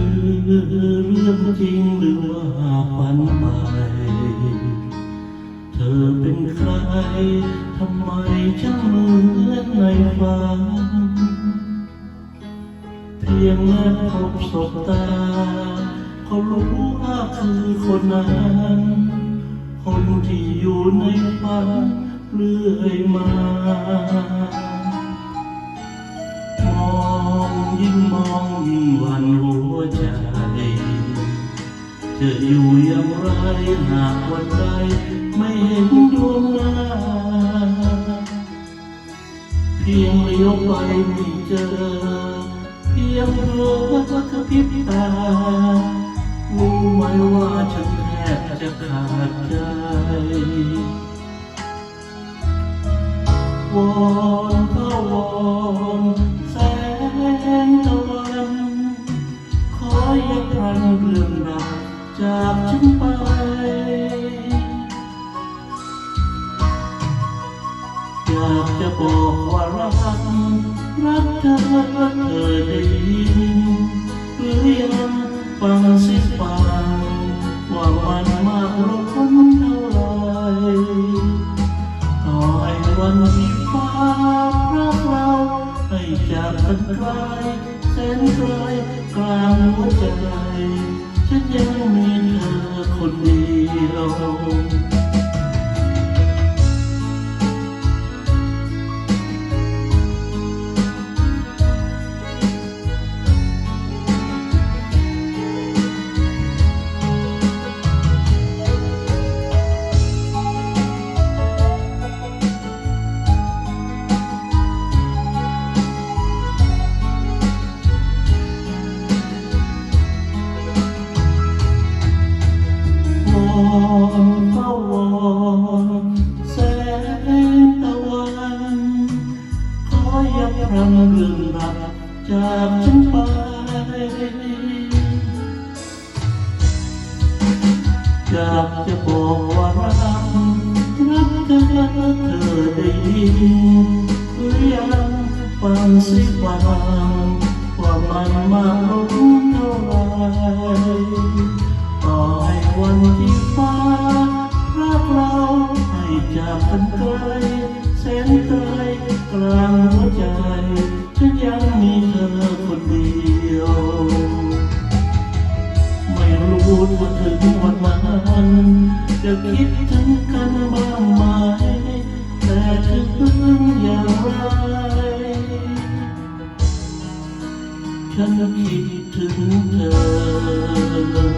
ือเรื่องจริงหรือว่าฝันไป เธอเป็นใครทำไมจึงเหมือนในฝันเพียงแม้พบศบตาก็รู้ว่าคือคนนั้นคนที่อยู่ในฝันเรื่อยมามองยิ่งมองยิ่งหวันหัว ใจ จะอยู่อย่างไรหากวันใดไม่เห็นดวงหน้า เพียงเลี้ยวไปไม่เจอ เพียงเธอก็กระพริบตารู้ไหมว่าฉันแทบจะขาดใจวอนก็วอนแสง ลันเรื่องราวจากฉันไปอยากจะบอกว่ารักรักเธอเธอได้ยินหรือยังฟังเสิฟัง จากกันไกลแสนไกลกลางหัวใจ ฉันยังมีเธอคนเดียว อนเฝ้าวอนแสงตะวันขออย่าพรำเรื่องรักจากฉันไปอยากจะบอกว่ารักรักเธอเธอได้ยินหรือยังฟังสิฟังว่ามันมากล้น กลางหัวใจฉันยังมีเธอคนเดียว ไม่รู้ว่าถึงวันนั้นจะคิดถึงกันบ้างไหมแต่ถึงอย่างไรฉันคิดถึงเธอ